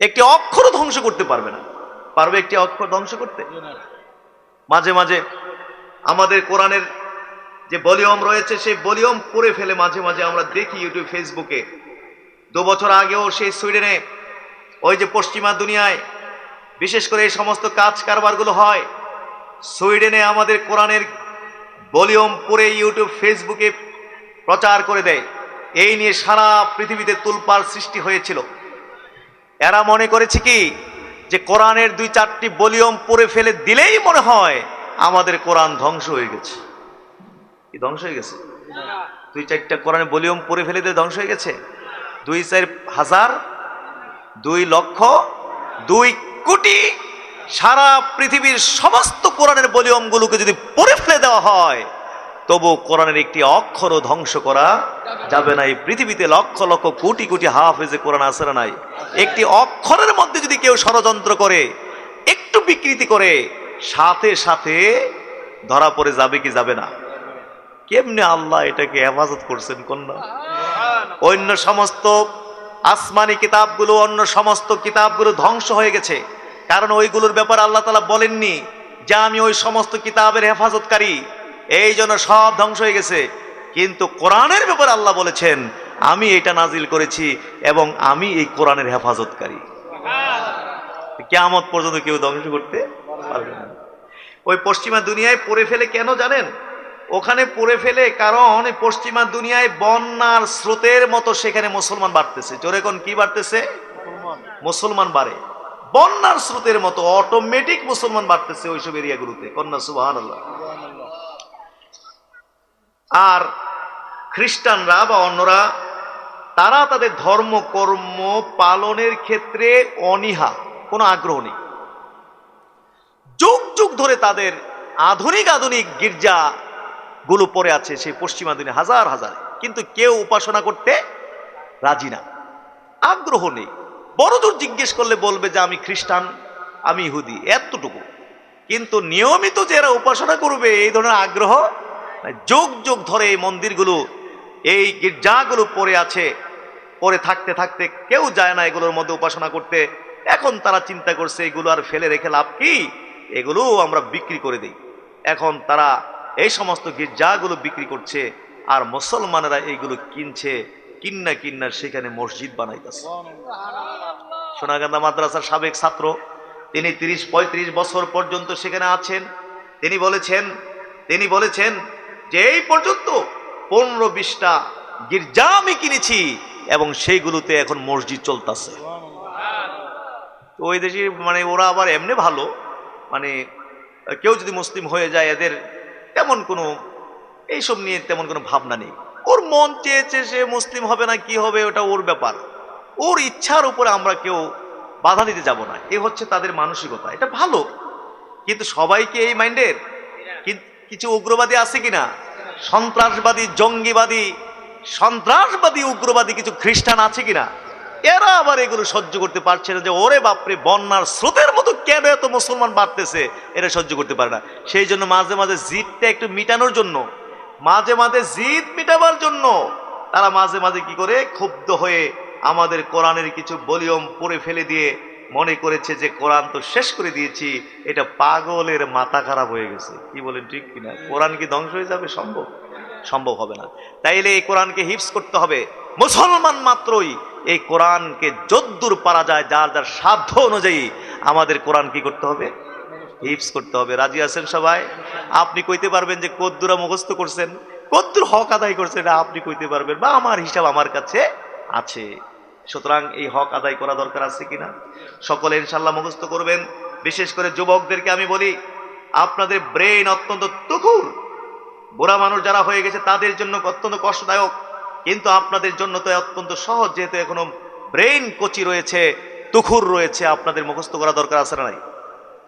একটি অক্ষর ধ্বংস করতে পারবে না। পারবে একটি অক্ষর ধ্বংস করতে? মাঝে মাঝে আমাদের কোরআনের যে ভলিউম রয়েছে, সেই ভলিউম করে ফেলে মাঝে মাঝে আমরা দেখি ইউটিউব, ফেসবুকে। দু বছর আগেও সেই সুইডেনে ওই যে পশ্চিমা দুনিয়ায় বিশেষ করে এই সমস্ত কাজ কারবারগুলো হয়, সুইডেনে আমাদের কোরআনের ভলিউম পরে ইউটিউব, ফেসবুকে প্রচার করে দেয়। এই নিয়ে সারা পৃথিবীতে তুলপার সৃষ্টি হয়েছিল। এরা মনে করেছে কি? যে কোরআনের দুই চারটি ভলিউম পরে ফেলে দিলেই মনে হয় আমাদের কোরআন ধ্বংস হয়ে গেছে। কি ধ্বংস হয়ে গেছে? দুই চারটা কোরআনের ভলিউম পরে ফেলে দিয়ে ধ্বংস হয়ে গেছে? দুই চার হাজার, দুই লক্ষ, দুই কোটি সারা পৃথিবীর সমস্ত কোরআনের ভলিউমগুলোকে যদি পরে ফেলে দেওয়া হয় তবু কোরআনের একটি অক্ষরও ধ্বংস করা যাবে না। এই পৃথিবীতে লক্ষ লক্ষ কোটি কোটি হাফেজে কোরআন না নাই? একটি অক্ষরের মধ্যে যদি কেউ ষড়যন্ত্র করে, একটু বিকৃতি করে, সাথে সাথে ধরা পড়ে যাবে কি যাবে না? কেমনে আল্লাহ এটাকে হেফাজত করছেন কন্যা? অন্য সমস্ত আসমানি কিতাবগুলো, অন্য সমস্ত কিতাবগুলো ধ্বংস হয়ে গেছে। কারণ ওইগুলোর ব্যাপারে আল্লাহ তালা বলেননি যে আমি ওই সমস্ত কিতাবের হেফাজতকারী এই জন্য সব ধ্বংস হয়ে গেছে। কিন্তু কোরআনের ব্যাপারে আল্লাহ বলেছেন, আমি এটা নাজিল করেছি এবং আমি এই কোরআনের হেফাজতকারী। কেয়ামত পর্যন্ত কেউ ধ্বংস করতে পারবে না। ওই পশ্চিমা দুনিয়ায় পড়ে ফেলে কেন জানেন? ওখানে পড়ে ফেলে কারণ পশ্চিমা দুনিয়ায় বন্যার স্রোতের মতো সেখানে মুসলমান বাড়তেছে। জোরে কোন কি বাড়তেছে? মুসলমান বাড়ে। বন্যার স্রোতের মতো অটোমেটিক মুসলমান বাড়তেছে ওইসব এরিয়াগুলোতে কন্যা সুবাহান আর খ্রিস্টানরা বা অন্যরা, তারা তাদের ধর্ম, কর্ম পালনের ক্ষেত্রে অনীহা, কোনো আগ্রহ নেই। যুগ যুগ ধরে তাদের আধুনিক আধুনিক গির্জা গুলো পড়ে আছে সেই পশ্চিমা দিনে, হাজার হাজার। কিন্তু কেউ উপাসনা করতে রাজি না। আগ্রহ নেই। বড়দূর জিজ্ঞেস করলে বলবে যে, আমি খ্রিস্টান, আমি ইহুদি। এতটুকু। কিন্তু নিয়মিত যে এরা উপাসনা করবে, এই ধরনের আগ্রহ। যুগ যুগ ধরে এই মন্দিরগুলো, এই গির্জাগুলো পড়ে আছে। পরে থাকতে থাকতে কেউ যায় না এগুলোর মধ্যে উপাসনা করতে। এখন তারা চিন্তা করছে, এগুলো আর ফেলে রেখে লাভ কি? এগুলো আমরা বিক্রি করে দিই। এখন তারা এই সমস্ত গির্জাগুলো বিক্রি করছে আর মুসলমানেরা এইগুলো কিনছে, কিন্না কিন্না সেখানে মসজিদ বানাইতেছে। সোনাগান্ধা মাদ্রাসার সাবেক ছাত্র। তিনি তিরিশ পঁয়ত্রিশ বছর পর্যন্ত সেখানে আছেন। তিনি বলেছেন তিনি বলেছেন যে এই পর্যন্ত পনেরো বিশটা গির্জা আমি কিনেছি, এবং সেইগুলোতে এখন মসজিদ চলতেছে। তো ওই দেশে মানে ওরা আবার এমনি ভালো মানে কেউ যদি মুসলিম হয়ে যায়, এদের তেমন কোনো, এইসব নিয়ে তেমন কোনো ভাবনা নেই। ওর মন চেয়েছে সে মুসলিম হবে না, কি হবে, ওটা ওর ব্যাপার। ওর ইচ্ছার উপরে আমরা কেউ বাধা দিতে যাব না। এ হচ্ছে তাদের মানসিকতা। এটা ভালো, কিন্তু সবাইকে এই মাইন্ডের কিছু উগ্রবাদী আছে কিনা? সন্ত্রাসবাদী, জঙ্গিবাদী, সন্ত্রাসবাদী, উগ্রবাদী কিছু খ্রিস্টান আছে কিনা? এরা আবার এগুলো সহ্য করতে পারছে না যে, ওরে বাপরে, বন্যার স্রোতের মতো কেন এত মুসলমান বাড়তেছে? এরা সহ্য করতে পারে না। সেই জন্য মাঝে মাঝে জিদটা একটু মিটানোর জন্য, মাঝে মাঝে জিদ মিটাবার জন্য তারা মাঝে মাঝে কি করে, ক্ষুব্ধ হয়ে আমাদের কোরআনের কিছু ভলিউম পড়ে ফেলে দিয়ে মনে করেছে যে কোরআন তো শেষ করে দিয়েছি, এটা পাগলের মাথা খারাপ হয়ে গেছে। কি বলেন, ঠিক কিনা? কোরআন কি ধ্বংস হয়ে যাবে? সম্ভব। সম্ভব হবে না। তাইলে এই কোরআনকে হিপস করতে হবে। মুসলমান মাত্রই এই কোরআনকে যদ্দূর পারা যায়, যার যার সাধ্য অনুযায়ী। আমাদের কোরআন কি করতে হবে? হিপস করতে হবে। রাজি আছেন সবাই? আপনি কইতে পারবেন যে কদ্দুরা মুখস্থ করছেন। কদ্দুর হক আদায় করছেন আপনি কইতে পারবেন বা আমার হিসাব আমার কাছে আছে। সুতরাং এই হক আদায় করা দরকার আছে কিনা? সকলে ইনশাল্লাহ মুখস্থ করবেন। বিশেষ করে যুবকদেরকে আমি বলি, আপনাদের ব্রেন অত্যন্ত তুকুর বুড়া মানুষ যারা হয়ে গেছে, তাদের জন্য অত্যন্ত কষ্টদায়ক। কিন্তু আপনাদের জন্য তো অত্যন্ত সহজ, যেহেতু এখনও ব্রেন কচি রয়েছে, তুখুর রয়েছে। আপনাদের মুখস্থ করা দরকার আছে না নাই?